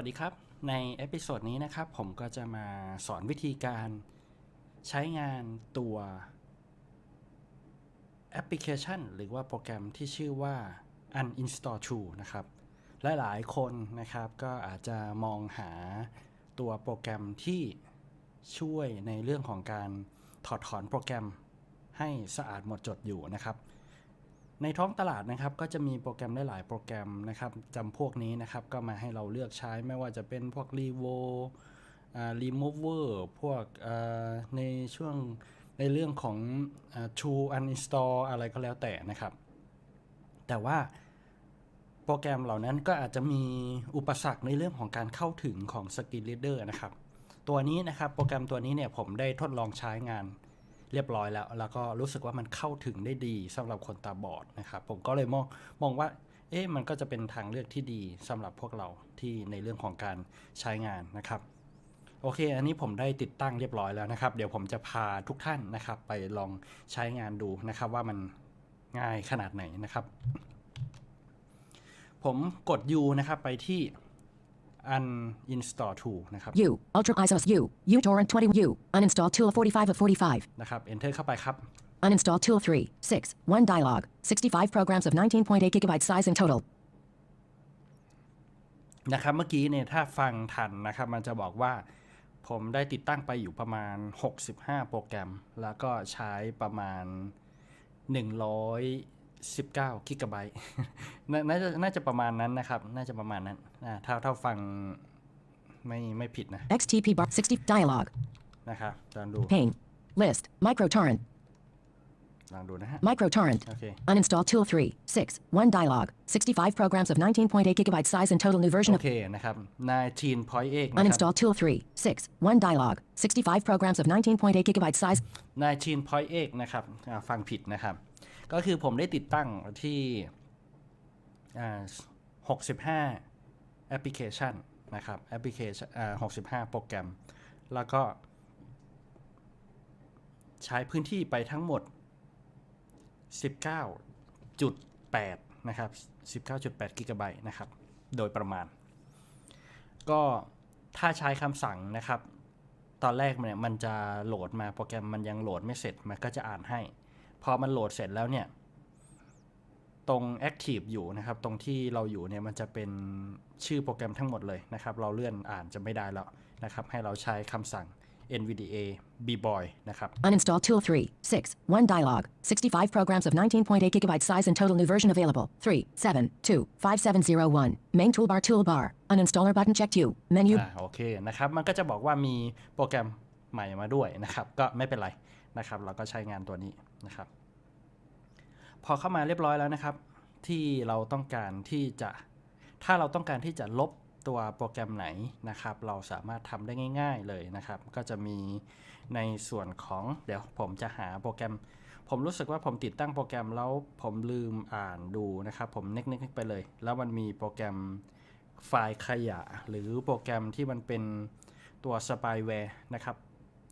วัสดีครับ ในเอพิโซดนี้นะครับ ผมก็จะมาสอนวิธีการใช้งานตัวแอปพลิเคชัน หรือว่าโปรแกรมที่ชื่อว่า uninstall to นะครับ หลายๆคนนะครับก็อาจจะมองหาตัวโปรแกรมที่ช่วยในเรื่องของการถอดถอนโปรแกรมให้สะอาดหมดจดอยู่นะครับ ในท้องตลาดนะครับก็จะมีโปรแกรมหลาย ๆ โปรแกรมนะครับจำพวกนี้นะครับก็มาให้เราเลือกใช้ไม่ว่าจะเป็นพวก r e v o Remover พวกเอ่อในช่วงในเรื่องของอ่า To Uninstall อะไรก็แล้วแต่นะครับ แต่ว่าโปรแกรมเหล่านั้นก็อาจจะมีอุปสรรคในเรื่องของการเข้าถึงของ Screen Reader นะครับ ตัวนี้นะครับโปรแกรมตัวนี้เนี่ยผมได้ทดลองใช้งาน เรียบร้อยแล้ว แล้วก็รู้สึกว่ามันเข้าถึงได้ดีสำหรับคนตาบอดนะครับ ผมก็เลยมองมองว่าเอ๊ะมันก็จะเป็นทางเลือกที่ดีสำหรับพวกเราที่ในเรื่องของการใช้งานนะครับโอเค อันนี้ผมได้ติดตั้งเรียบร้อยแล้วนะครับ เดี๋ยวผมจะพาทุกท่านนะครับ ไปลองใช้งานดูนะครับว่ามันง่ายขนาดไหนนะครับ ผมกด U นะครับไปที่ uninstall to นะครับ U, Ultra ISOS U, uTorrent 20 U, uninstall tool 45 of 45, นะครับ enter เข้าไปครับ uninstall tool 3, 6, 1 dialog, 65 programs of 19.8 gigabyte size in total. นะครับเมื่อกี้เนี่ยถ้าฟังทันนะครับ มันจะบอกว่าผมได้ติดตั้งไปอยู่ประมาณ 65 โปรแกรม แล้วก็ใช้ประมาณ 119กิกะไบต์นาน่าจะน่าจะประมาณนั้นนะครับ น่าจะประมาณนั้นอ่าถ้าถ้าฟังไม่ไม่ผิดนะ XTP bar 60 dialog, นะครับลองดู pane, list, microtorrent, ลองดูนะฮะ microtorrent, โอเค uninstall tool 3, 6, 1 dialog, 65 programs of 19.8 gigabyte size in total new version โอ of เคนะครับ19.8นะครับ uninstall tool 3, 6, 1 dialog, 65 programs of 19.8 gigabyte size 19.8 นะครับอ่าฟังผิดนะครับ ก็คือผมได้ติดตั้งที่65 แอปพลิเคชันนะครับแอปพลิเคชัน65 โปรแกรม แล้วก็ ใช้พื้นที่ไปทั้งหมด 19.8 นะครับ 19.8 กิกะไบต์นะครับ โดยประมาณ ก็ถ้าใช้คำสั่งนะครับ ตอนแรกเนี่ยมันจะโหลดมาโปรแกรมมันยังโหลดไม่เสร็จ มันก็จะอ่านให้ พอมันโหลดเสร็จแล้วเนี่ย ตรง Active อยู่นะครับ ตรงที่เราอยู่เนี่ยมันจะเป็นชื่อโปรแกรมทั้งหมดเลยนะครับ เราเลื่อนอ่านจะไม่ได้แล้วนะครับ ให้เราใช้คำสั่ง NVDA bboy นะครับ Uninstall tool 3, 6, 1 dialog, 65 programs of 19.8 gigabyte size in total new version available, 3, 7, 2, 5701, main toolbar toolbar, uninstaller button checked U, menu, อ่าโอเคนะครับ มันก็จะบอกว่ามีโปรแกรมใหม่มาด้วยนะครับ ก็ไม่เป็นไรนะครับ เราก็ใช้งานตัวนี้ นะครับ พอเข้ามาเรียบร้อยแล้วนะครับ ที่เราต้องการที่จะถ้าเราต้องการที่จะลบตัวโปรแกรมไหนนะครับ เราสามารถทำได้ง่าย ๆเลยนะครับ ก็จะมีในส่วนของเดี๋ยวผมจะหาโปรแกรม ผมรู้สึกว่าผมติดตั้งโปรแกรมแล้วผมลืมอ่านดูนะครับ ผมเน็กๆไปเลย แล้วมันมีโปรแกรมไฟล์ขยะ หรือโปรแกรมที่มันเป็นตัวสปายแวร์นะครับ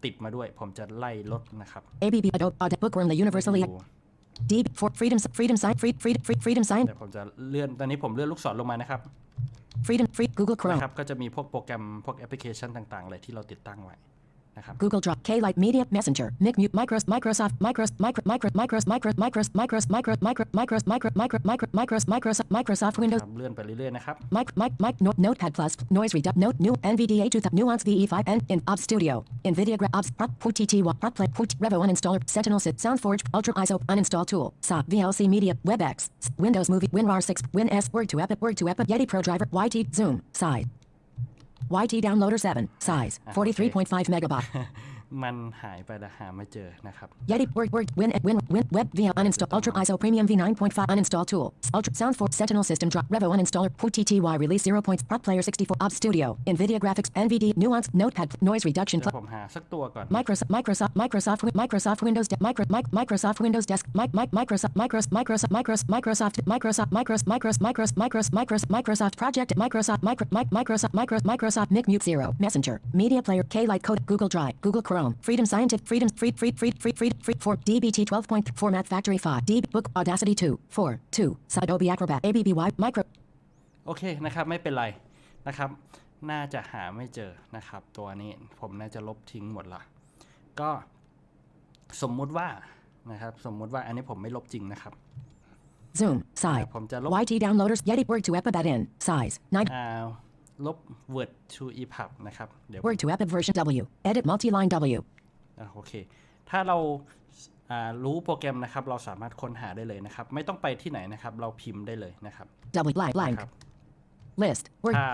ติดมาด้วย ผมจะไล่ลดนะครับ ABB Adobe Audit Bookworm the universally ดู D for freedom freedom sign free freedom free freedom sign เดี๋ยวผมจะเลื่อนตอนนี้ผมเลื่อนลูกศรลงมานะครับ freedom free Google Chrome นะครับก็จะมีพวกโปรแกรมพวกแอปพลิเคชันต่าง ๆ เลยที่เราติดตั้งไว้ นะครับ Google Drive K Light Media Messenger Mic Mute Micros Microsoft Micros Micro Micro Micros Micros Micros Micros Micro Micro Micros Micro Micro Micro Micros Microsoft Microsoft ค Windows รับเลื่อนไปเรื่อยๆนะครับ Mic Mic Mic Note Notepad Plus Noise Reduct Note New NVDA 2000 Nuance VE5 and in Ob Studio NVIDIA Gra Obs Prop Put TT Prop Play Put Revo Uninstaller Sentinel Sit SoundForge Ultra ISO Uninstall Tool SOC VLC Media WebEx Windows Movie WinRAR 6 WinS Word to Epic Word to Epic Yeti Pro Driver YT Zoom Side YT Downloader 7 Size ah, 43.5 megabyte มันหายไปแล้วหาไม่เจอนะครับ Yeti Word Word Win Win Win Web VL Uninstall Ultra ISO Premium V9.5 Uninstall Tool Ultra Sound for Sentinel System Drop Revo Uninstaller Put TTY Release 0. Points Prop Player 64 Ob Studio NVIDIA Graphics NVD Nuance Notepad Noise Reduction เดี๋ย Plus วผมหาสักตัวก่อน Microsoft Microsoft Microsoft Win- Microsoft Windows De- Micro Mic- Microsoft Windows Desk Mic Mic Microsoft Microsoft Microsoft Microsoft Microsoft Microsoft Microsoft Microsoft Microsoft Microsoft Microsoft Microsoft Project Microsoft Micro Mic- Microsoft Microsoft Microsoft Mic Mute Zero Messenger Media Player K Light Code Google Drive Google Chrome Freedom Scientific Freedom Free Free Free Free Free Free for DBT 12. Point Format Factory 5 D Book Audacity 2 4 2 Adobe Acrobat ABBY Micro โอเคนะครับ ไม่เป็นไรนะครับ น่าจะหาไม่เจอนะครับ ตัวนี้ผมน่าจะลบทิ้งหมดละ ก็สมมุติว่านะครับ สมมุติว่าอันนี้ผมไม่ลบจริงนะครับ Zoom. แต่ Side. ผมจะลบ YT downloaders. Yeti word to EPUB add in. Size. 9. อ่า ลบ word to epub นะครับเดี๋ยว Word to EPUB version W. Edit multi-line W. อะโอเค ถ้าเราอ่ารู้โปรแกรมนะครับ เราสามารถค้นหาได้เลยนะครับ ไม่ต้องไปที่ไหนนะครับ เราพิมพ์ได้เลยนะครับ W blank นะ blank. ครับ List. Word. ถ้า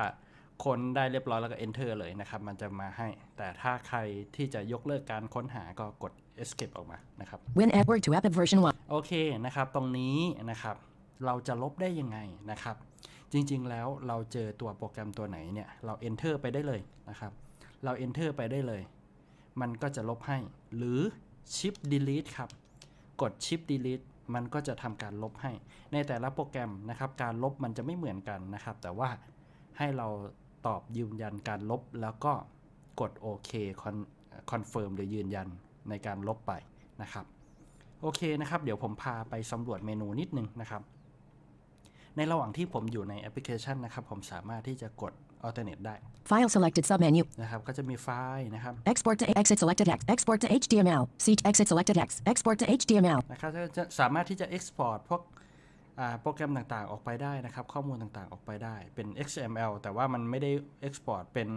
ค้นได้เรียบร้อยแล้วก็ enter เลยนะครับ มันจะมาให้ แต่ถ้าใครที่จะยกเลิกการค้นหาก็กด escape ออกมานะครับ Win add word to EPUB version 1. โอเคนะครับ ตรงนี้นะครับ เราจะลบได้ยังไงนะครับ จริงๆ แล้วเราเจอตัวโปรแกรมตัวไหนเนี่ย เรา enter ไปได้เลยนะครับ เรา enter ไปได้เลย มันก็จะลบให้ หรือ shift delete ครับ กด shift delete มันก็จะทำการลบให้ ในแต่ละโปรแกรมนะครับ การลบมันจะไม่เหมือนกันนะครับ แต่ว่าให้เราตอบยืนยันการลบแล้วก็กดโอเคคอนเฟิร์มหรือยืนยันในการลบไปนะครับ โอเคนะครับ เดี๋ยวผมพาไปสำรวจเมนูนิดนึงนะครับ ในระหว่างที่ผมอยู่ในแอปพลิเคชันนะครับผมสามารถที่จะกด alternate ได้ File selected submenu. นะครับก็จะมีไฟล์นะครับ Export to exit selected X. Export to HTML. Seat exit selected X. Export to HTML. นะครับจะจะสามารถที่จะ export พวกอ่าโปรแกรมต่างๆ ออกไปได้นะครับ ข้อมูลต่างๆ ออกไปได้เป็น XML แต่ว่ามันไม่ได้ export เป็น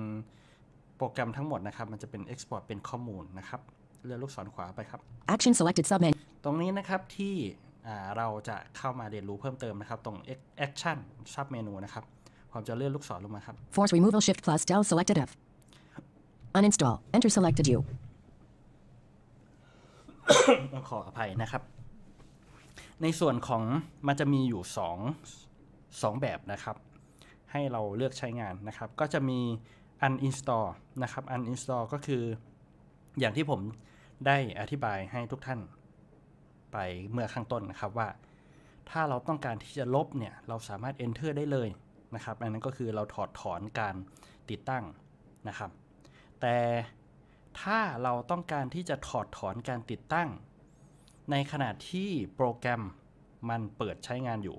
โปรแกรมทั้งหมดนะครับ มันจะเป็น export เป็นข้อมูลนะครับ เลื่อนลูกศรขวาไปครับ Action selected submenu. ตรงนี้นะครับที่อ่า เราจะเข้ามาเรียนรู้เพิ่มเติมนะครับ ตรง Action Sub Menu นะครับ ผมจะเลื่อนลูกศรลงมาครับ Force removal shift plus del selected F. Uninstall. Enter selected U. ต้องขออภัยนะครับ ในส่วนของมันจะมีอยู่ 2 2 แบบนะครับ ให้เราเลือกใช้งานนะครับ ก็จะมี uninstall นะครับ uninstall ก็คืออย่างที่ผมได้อธิบายให้ทุกท่าน ไปเมื่อข้างต้นนะครับว่า ถ้าเราต้องการที่จะลบเนี่ยเราสามารถ enter ได้เลยนะครับอันนั้นก็คือเราถอดถอนการติดตั้งนะครับ แต่ถ้าเราต้องการที่จะถอดถอนการติดตั้ง ในขณะที่โปรแกรมมันเปิดใช้งานอยู่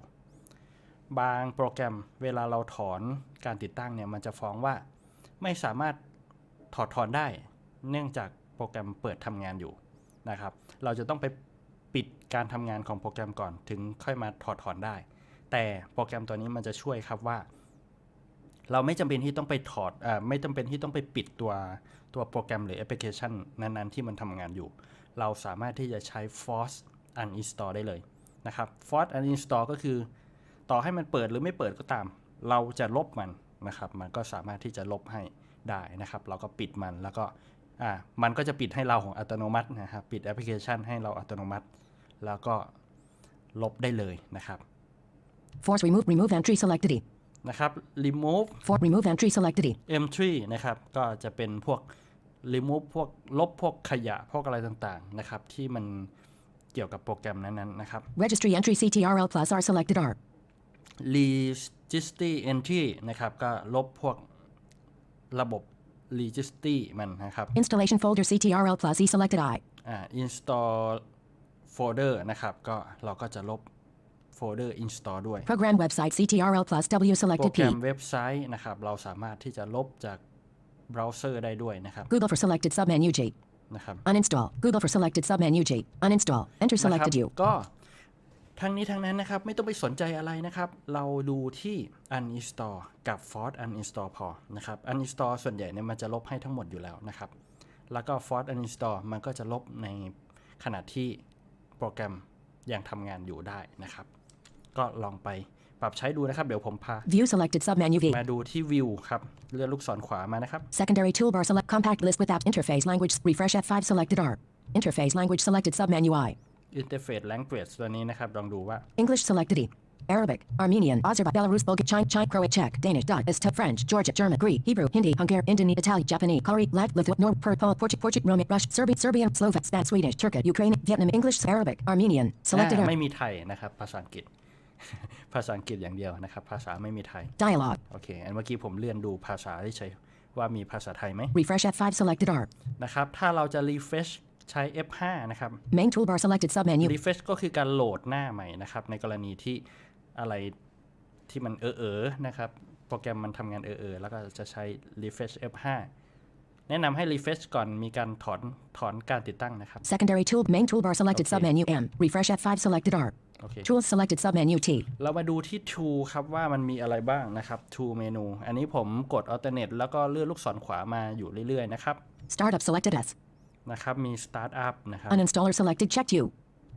บางโปรแกรมเวลาเราถอนการติดตั้งเนี่ยมันจะฟ้องว่าไม่สามารถถอดถอนได้ เนื่องจากโปรแกรมเปิดทำงานอยู่นะครับ เราจะต้องไป ปิดการทำงานของโปรแกรมก่อนถึงค่อยมาถอดถอนได้ แต่โปรแกรมตัวนี้มันจะช่วยครับว่า เราไม่จำเป็นที่ต้องไปถอดออไม่จำเป็นที่ต้องไปปิดตัวตัวโปรแกรมหรือแอปพลิเคชันนั้นๆที่มันทำงานอยู่ เราสามารถที่จะใช้ force uninstall ได้เลยนะครับ force uninstall ก็คือ ต่อให้มันเปิดหรือไม่เปิดก็ตาม เราจะลบมันนะครับ มันก็สามารถที่จะลบให้ได้นะครับ เราก็ปิดมันแล้วก็อ่ามันก็จะปิดให้เราของอัตโนมัตินะครับ ปิดแอปพลิเคชันให้เราอัตโนมัติ แล้วก็ลบได้เลยนะครับ Force remove remove entry selected E. นะครับ remove For remove entry selected E. M3 นะครับก็จะเป็นพวก remove พวกลบพวกขยะพวกอะไรต่างๆนะครับที่มันเกี่ยวกับโปรแกรมนั้นๆนะครับ Registry entry CTRL plus R selected R. registry entry นะครับก็ลบพวกระบบ registry มันนะครับ Installation folder CTRL plus E selected I. อ่า install folder นะครับ ก็เราก็จะลบโฟลเดอร์ install ด้วย Program website CTRL plus W โปร selected แกร P. มเว็บไซต์นะครับ เราสามารถที่จะลบจากเบราว์เซอร์ได้ด้วยนะครับ Google for selected submenu J. นะครับ Uninstall. Google for selected submenu J. Uninstall. Enter นะค selected รับ U. ก็ทั้งนี้ทั้งนั้นนะครับ ไม่ต้องไปสนใจอะไรนะครับ เราดูที่ uninstall กับ force uninstall พอนะครับ uninstall ส่วนใหญ่เนี่ยมันจะลบให้ทั้งหมดอยู่แล้วนะครับ แล้วก็ force uninstall มันก็จะลบในขณะที่ โปรแกรมยังทำงานอยู่ได้นะครับ ก็ลองไปปรับใช้ดูนะครับ เดี๋ยวผมพา View selected submenu V. มาดูที่ view ครับ เลื่อนลูกศรขวามานะครับ Secondary toolbar select compact list with app interface language. Refresh F5 selected R. Interface language selected submenu I. interface language ตัวนี้นะครับ ลองดูว่า English selected E. Arabic, Armenian, Azerbaijan, Belarus, Bulgarian, China, China, Croat, Czech, Danish, Dutch, Eston, French, Georgia, German, Greek, Hebrew, Hindi, Hungarian, Indonesian, Italian, Japanese, Korean, Lat, Lithuanian, Nord, Purple, Portuguese, Portuguese, Roman, Russian, Serbian, Serbian, Slovak, Spanish, Swedish, Turkish, Ukrainian, Vietnam, English, Arabic, Armenian. Selected อ่า R. ไม่มีไทยนะครับ ภาษาอังกฤษ ภาษาอังกฤษอย่างเดียวนะครับ ภาษาไม่มีไทย Dialog. โอเค อันเมื่อกี้ผมเลื่อนดูภาษาที่ใช้ว่ามีภาษาไทยไหม Refresh F5 selected R. นะครับ ถ้าเราจะ refresh ใช้ F5 นะครับ Main toolbar selected submenu. refresh ก็คือการโหลดหน้าใหม่นะครับ ในกรณีที่ อะไรที่มันเออเออๆนะครับ โปรแกรมมันทำงานเออๆแล้วก็จะใช้ refresh F5 แนะนำให้ refresh ก่อนมีการถอนถอนการติดตั้งนะครับ Secondary tool. Main toolbar selected. Okay. Submenu M. Refresh F5 selected R. โอเค Tools selected. Submenu T. เรามาดูที่ Tool ครับว่ามันมีอะไรบ้างนะครับ Tool เมนูอันนี้ผมกด Alternate แล้วก็เลื่อนลูกศรขวามาอยู่เรื่อยๆนะครับ Startup selected S. นะครับมี Startup นะครับ Uninstaller selected. Checked U.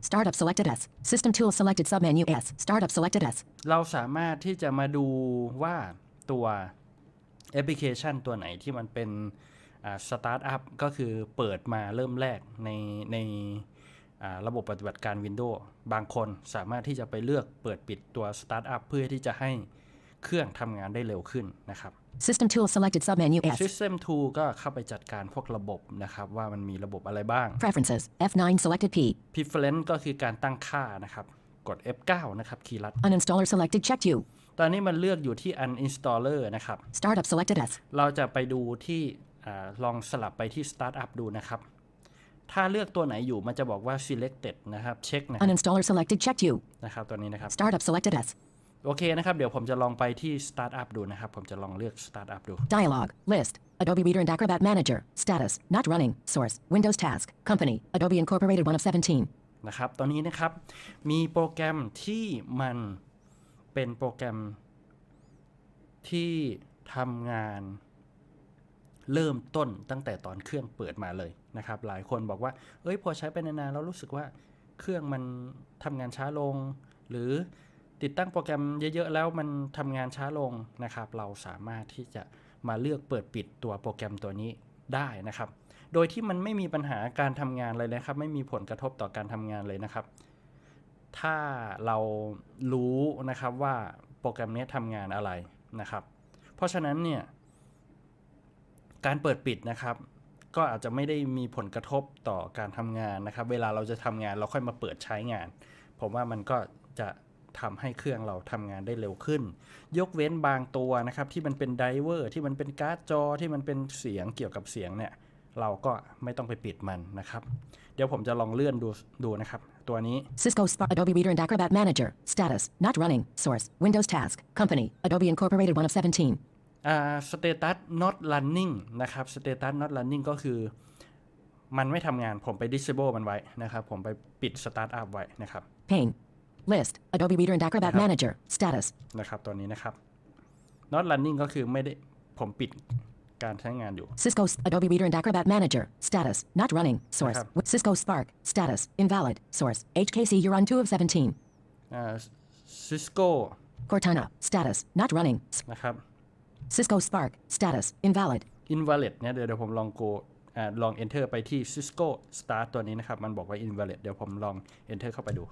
Startup selected S. System tool selected. Submenu S. Startup selected S. เราสามารถที่จะมาดูว่าตัวแอปพลิเคชันตัวไหนที่มันเป็นสตาร์ทอัพก็คือเปิดมาเริ่มแรกในในระบบปฏิบัติการ Windows บางคนสามารถที่จะไปเลือกเปิดปิดตัวสตาร์ทอัพเพื่อที่จะให้ เครื่องทำงานได้เร็วขึ้นนะครับ System tool selected. Submenu S. System Tool ก็เข้าไปจัดการพวกระบบนะครับ ว่ามันมีระบบอะไรบ้าง Preferences. F9 selected P. Preference ก็คือการตั้งค่านะครับ กด F9 นะครับคีย์ลัด Uninstaller selected. Checked U. ตอนนี้มันเลือกอยู่ที่ Uninstaller นะครับ Startup selected S. เราจะไปดูที่อาลองสลับไปที่ Startup ดูนะครับถ้าเลือกตัวไหนอยู่มันจะบอกว่า selected นะครับ เช็คนะครับ Uninstaller selected. Checked U. นะครับ ตัวนี้นะครับ Startup selected S. โอเคนะครับ เดี๋ยวผมจะลองไปที่ Startup ดูนะครับ ผมจะลองเลือก Startup ดู Dialog. List. Adobe Reader and Acrobat Manager. Status. Not running. Source. Windows Task. Company. Adobe Incorporated 1 of 17. นะครับ ตอนนี้นะครับ มีโปรแกรมที่มันเป็นโปรแกรมที่ทำงานเริ่มต้นตั้งแต่ตอนเครื่องเปิดมาเลยนะครับ หลายคนบอกว่า เอ้ยพอใช้ไปนานๆแล้วรู้สึกว่าเครื่องมันทำงานช้าลง หรือ ติดตั้งโปรแกรมเยอะๆแล้วมันทำงานช้าลงนะครับ เราสามารถที่จะมาเลือกเปิดปิดตัวโปรแกรมตัวนี้ได้นะครับ โดยที่มันไม่มีปัญหาการทำงานเลยนะครับ ไม่มีผลกระทบต่อการทำงานเลยนะครับ ถ้าเรารู้นะครับว่าโปรแกรมนี้ทำงานอะไรนะครับ เพราะฉะนั้นเนี่ยการเปิดปิดนะครับ ก็อาจจะไม่ได้มีผลกระทบต่อการทำงานนะครับ เวลาเราจะทำงานเราค่อยมาเปิดใช้งาน ผมว่ามันก็จะ ทำให้เครื่องเราทำงานได้เร็วขึ้น ยกเว้นบางตัวนะครับที่มันเป็นไดเวอร์ที่มันเป็นการ์ดจอที่มันเป็นเสียงเกี่ยวกับเสียงเนี่ยเราก็ไม่ต้องไปปิดมันนะครับ เดี๋ยวผมจะลองเลื่อนดูดูนะครับ ตัวนี้ Cisco Spark. Adobe Reader and Acrobat Manager. Status. Not running. Source. Windows Task. Company. Adobe Incorporated 1 of 17. อ่า status not running นะครับ status not running ก็คือ มันไม่ทำงานผมไป disable มันไว้นะครับ ผมไปปิด start up ไว้นะครับ Pane. List. Adobe Reader and Acrobat Uh-huh. Manager. Status. นะครับตัวนี้นะครับ not running ก็คือไม่ได้ผมปิดการใช้งานอยู่ Cisco S- Adobe Reader and Acrobat Manager. Status. Not running. Source. Uh-huh. W- Cisco Spark. Status. Invalid. Source. HKC Euron 2 of 17. อ่า Cisco Cortana. Status. Not running. S- นะครับ Cisco Spark. Status. Invalid. invalid เนี่ยเดี๋ยวเดี๋ยวผมลอง go อ่าลอง enter ไปที่ Cisco start ตัวนี้นะครับ มันบอกว่า invalid เดี๋ยวผมลอง enter เข้าไปดู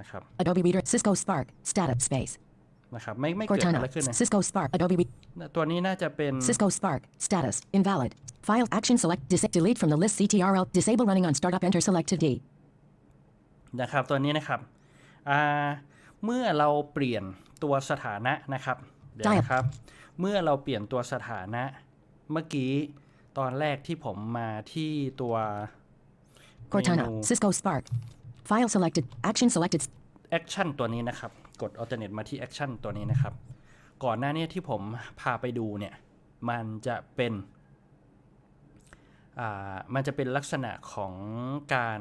นะครับ Adobe Reader. Cisco Spark. Status. Space. นะครับไม่ไม่เกิดอะไร Cortana. ขึ้นนะ Cisco Spark. Adobe. Re- ตัวนี้น่าจะเป็น Cisco Spark. Status. Invalid. File action select. Dis- delete from the list CTRL. Disable running on startup. Enter select to D. นะครับตัวนี้นะครับอ่าเมื่อเราเปลี่ยนตัวสถานะนะครับ เดี๋ยวได้นะครับ เมื่อเราเปลี่ยนตัวสถานะเมื่อกี้ตอนแรกที่ผมมาที่ตัวเม Cortana. นู Cisco Spark. File selected. Action selected. action ตัวนี้นะครับ กด alternate มาที่ action ตัวนี้นะครับ ก่อนหน้านี้ที่ผมพาไปดูเนี่ย มันจะเป็น มันจะเป็นลักษณะของการ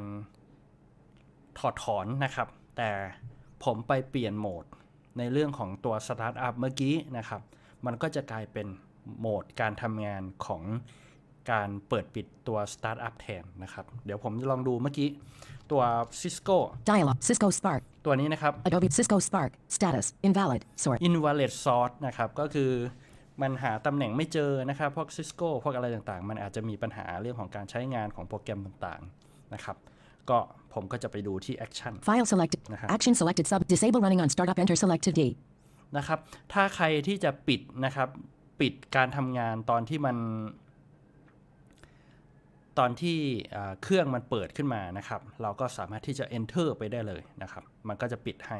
ถอดถอนนะครับ แต่ผมไปเปลี่ยนโหมดในเรื่องของตัว Startup เมื่อกี้นะครับ มันก็จะกลายเป็นโหมดการทำงานของการเปิดปิดตัว Startup แทนนะครับ เดี๋ยวผมจะลองดูเมื่อกี้ ตัว Cisco Dialog. Cisco Spark. ตัวนี้นะครับ Adobe Cisco Spark. Status. Invalid. Source. invalid source นะครับ ก็คือมันหาตำแหน่งไม่เจอนะครับ พวก Cisco พวกอะไรต่างๆ มันอาจจะมีปัญหาเรื่องของการใช้งานของโปรแกรมต่างๆ นะครับก็ผมก็จะไปดูที่ action File selected. Uh-huh. Action selected. Sub. Disable running on startup. Enter select to D. นะครับ ถ้าใครที่จะปิดนะครับ ปิดการทำงานตอนที่มัน ตอนที่เครื่องมันเปิดขึ้นมานะครับ เราก็สามารถที่จะ enter ไปได้เลยนะครับ มันก็จะปิดให้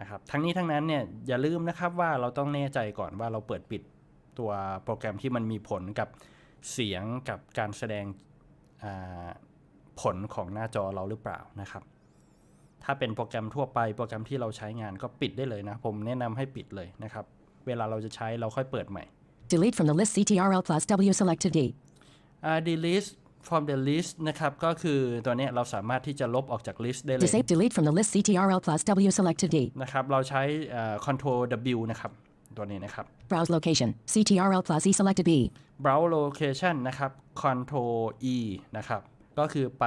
นะครับทั้งนี้ทั้งนั้นเนี่ยอย่าลืมนะครับว่าเราต้องแน่ใจก่อนว่าเราเปิดปิดตัวโปรแกรมที่มันมีผลกับเสียงกับการแสดงผลของหน้าจอเราหรือเปล่านะครับ ถ้าเป็นโปรแกรมทั่วไปโปรแกรมที่เราใช้งานก็ปิดได้เลยนะ ผมแนะนำให้ปิดเลยนะครับ เวลาเราจะใช้เราค่อยเปิดใหม่ Delete from the list CTRL plus W selected D. อ่า delete from the list นะครับ ก็คือตัวเนี้ยเราสามารถที่จะลบออกจาก list ได้เลย Disable delete from the list CTRL plus W selected D. นะครับ เราใช้อ่า control W นะครับ ตัวนี้นะครับ Browse location CTRL plus E selected B. browse location นะครับ control E นะครับ ก็คือไป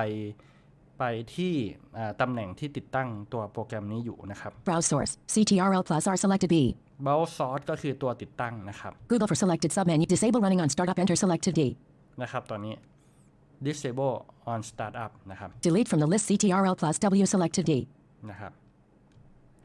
ไปที่อ่าตำแหน่งที่ติดตั้งตัวโปรแกรมนี้อยู่นะครับ Browse source CTRL plus R selected B. browse source ก็คือตัวติดตั้งนะครับ Google for selected submenu. Disable running on startup. Enter selected D. นะครับตอนนี้ disable on startup นะครับ Delete from the list CTRL plus W selected D. นะครับ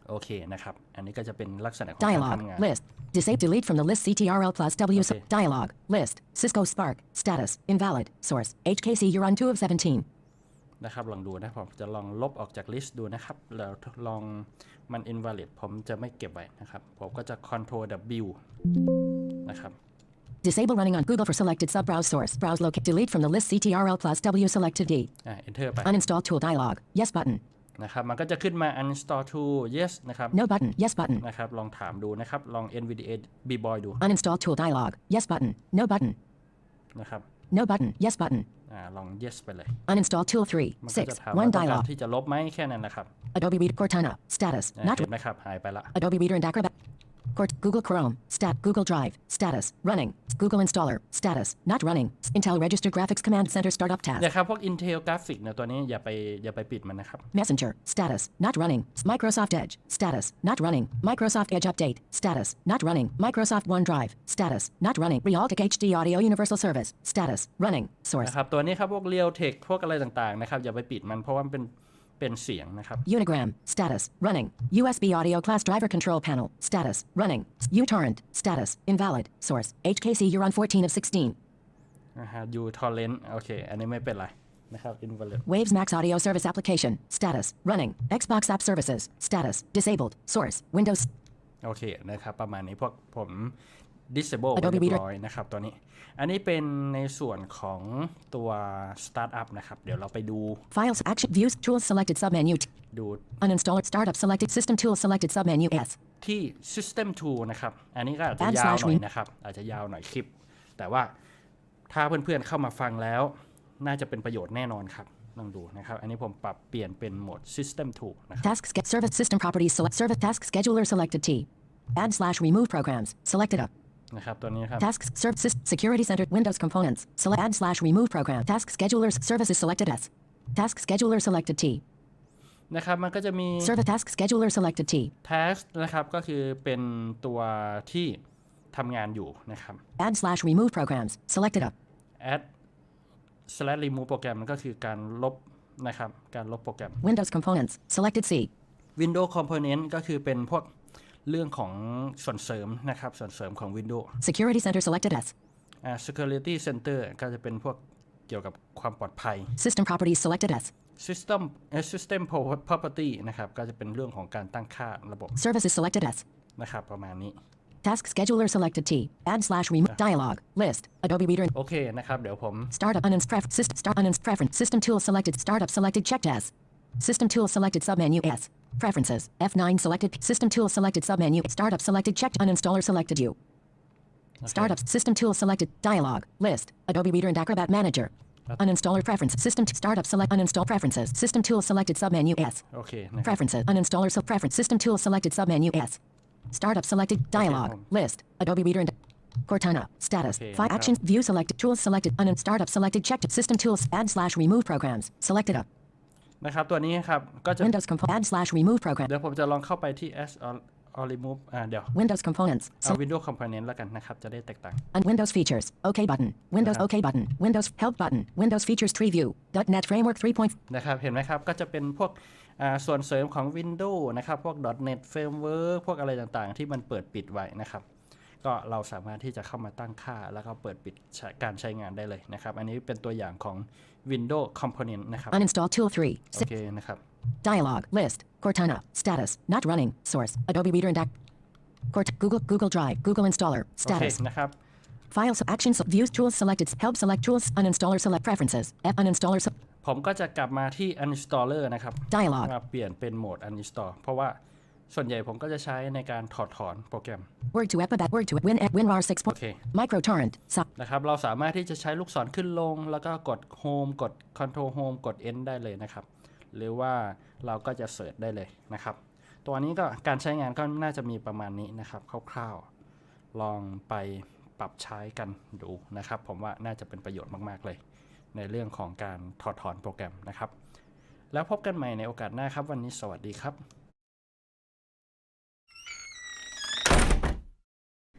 โอเคนะครับ อันนี้ก็จะเป็นลักษณะของการ Dialog ทำงาน list. Disable delete from the list CTRL plus W. se- Okay. Dialog list. Cisco Spark status invalid. Source HKC. You're on 2 of 17. นะครับ ลองดูนะ ผมจะลองลบออกจากลิสต์ดูนะครับ แล้วลองมัน invalid ผมจะไม่เก็บไว้นะครับ ผมก็จะ control W นะครับ Disable running on Google for selected sub browse source. Browse locate. Delete from the list CTRL plus W selected D. อ่า enter ไป Uninstall tool dialog. Yes button. นะครับ มันก็จะขึ้นมา uninstall to yes นะครับ No button. Yes button. นะครับ ลองถามดูนะครับ ลอง NVDA bboy ดู Uninstall tool dialog. Yes button. No button. นะครับ No button. Yes button. อ่าลอง yes ไปเลย Uninstall tool 3. มันก็จะ 6. ถาม 1 ว่าต้องการ dialog. ที่จะลบไหมแค่นั้นนะครับ Adobe Reader Cortana. Status. อ่า Not เห็นไหมครับ หายไปละ Adobe Reader and Acrobat. Cort Google Chrome. Stat Google Drive. Status. Running. Google Installer. Status. Not running. Intel Registered Graphics Command Center Startup Task. นะครับ พวก Intel Graphic เนี่ยตัวนี้อย่าไปอย่าไปปิดมันนะครับ Messenger. Status. Not running. Microsoft Edge. Status. Not running. Microsoft Edge Update. Status. Not running. Microsoft OneDrive. Status. Not running. Realtek HD Audio Universal Service. Status. Running. Source. นะครับ ตัวนี้ครับ พวก Real Tech พวกอะไรต่างๆ นะครับ อย่าไปปิดมันเพราะว่ามันเป็น เป็นเสียงนะครับ Unigram. Status. Running. USB Audio Class Driver Control Panel. Status. Running. uTorrent. Status. Invalid. Source. HKC. You're on 14 of 16. นะฮะ U torrent โอเค อันนี้ไม่เป็นไรนะครับ invalid Waves Max Audio Service Application. Status. Running. Xbox App Services. Status. Disabled. Source. Windows. โอเคนะครับ ประมาณนี้พว क ผม disable ไว้ Adobe เรีย Reader บร้อยนะครับตัวนี้ อันนี้เป็นในส่วนของตัว startup นะครับ เดี๋ยวเราไปดู Files. Action. Views. Tools selected submenu. T- ดู Uninstall Startup selected system tool selected submenu S. ที่ system tool นะครับ อันนี้ก็อาจจะ Add ยาว slash หน่อย win นะครับ อาจจะยาวหน่อยคลิป แต่ว่าถ้าเพื่อนๆเข้ามาฟังแล้ว น่าจะเป็นประโยชน์แน่นอนครับลองดูนะครับ อันนี้ผมปรับเปลี่ยนเป็นโหมด system tool นะครับ Tasks get service system properties select service task scheduler selected T. Add slash remove programs selected up. นะครับตัวนี้ครับ Tasks serve sys- security centered Windows components select add slash remove program task schedulers services selected S. Task scheduler selected T. นะครับมันก็จะมี Service task scheduler selected T. task นะครับก็คือเป็นตัวที่ทำงานอยู่นะครับ Add slash remove programs selected up. add slash remove โปรแกรมมันก็คือการลบนะครับ การลบโปรแกรม Windows components selected C. Windows Component ก็คือเป็นพวก เรื่องของส่วนเสริมนะครับ ส่วนเสริมของ Windows Security center selected S. อ่า Security Center ก็จะเป็นพวกเกี่ยวกับความปลอดภัย System properties selected S. System เอ่อ System Pro- Property นะครับ ก็จะเป็นเรื่องของการตั้งค่าระบบ Services selected S. นะครับ ประมาณนี้ Task scheduler selected T. Add slash remove dialog list. Adobe Reader. โอเคนะครับ เดี๋ยวผม Startup uninst pref system start uninst preference system tool selected startup selected checked as System tool selected submenu S. Preferences. F9 selected. System tool selected submenu. Startup selected. Checked. Uninstaller selected you. Okay. Startup system tool selected. Dialog. List. Adobe Reader and Acrobat Manager. Uninstaller preference. System startup select uninstall preferences. System tool selected submenu S. Okay. Next. Preferences. Uninstaller so preference. System tool selected submenu S. Startup selected dialog okay, list Adobe Reader and Cortana status okay, five actions view selected tools selected Uninstall startup selected checked system tools add slash remove programs selected up นะครับ ตัวนี้ครับ ก็จะ Windows compo add slash remove program เดี๋ยวผมจะลองเข้าไปที่ S or or remove อ่าเดี๋ยว Windows components เอา so, Windows Component แล้วกันนะครับ จะได้แตกต่าง and Windows features OK button Windows OK button Windows help button Windows features tree view .NET framework 3. นะครับ เห็นไหมครับ ก็จะเป็นพวกอ่าส่วนเสริมของ Windows นะครับ พวก .NET Framework พวกอะไรต่างๆ ที่มันเปิดปิดไว้นะครับ ก็เราสามารถที่จะเข้ามาตั้งค่า แล้วก็เปิดปิดใช้การใช้งานได้เลยนะครับ อันนี้เป็นตัวอย่างของ Windows Component นะครับ uninstall tool 3โอเคนะครับ dialog list Cortana status not running source Adobe Reader and Ac- Cort Google Google Drive Google installer โอเค status นะครับ files actions views tools selected help select tools uninstaller select preferences F uninstaller sub- ผมก็จะกลับมาที่ Uninstaller นะครับ dialog มาเปลี่ยนเป็นโหมด Uninstall เพราะว่า ส่วนใหญ่ผมก็จะใช้ในการถอดถอนโปรแกรม Word to Epibat. Word to Win WinRAR 6. โอเค Microtorrent. Sub. นะครับ เราสามารถที่จะใช้ลูกศรขึ้นลง แล้วก็กด Home กด Control Home กด End ได้เลยนะครับ หรือว่าเราก็จะเสิร์ชได้เลยนะครับ ตัวนี้ก็การใช้งานก็น่าจะมีประมาณนี้นะครับ คร่าวๆ ลองไปปรับใช้กันดูนะครับ ผมว่าน่าจะเป็นประโยชน์มาก ๆ เลย ในเรื่องของการถอดถอนโปรแกรมนะครับ แล้วพบกันใหม่ในโอกาสหน้าครับ วันนี้สวัสดีครับ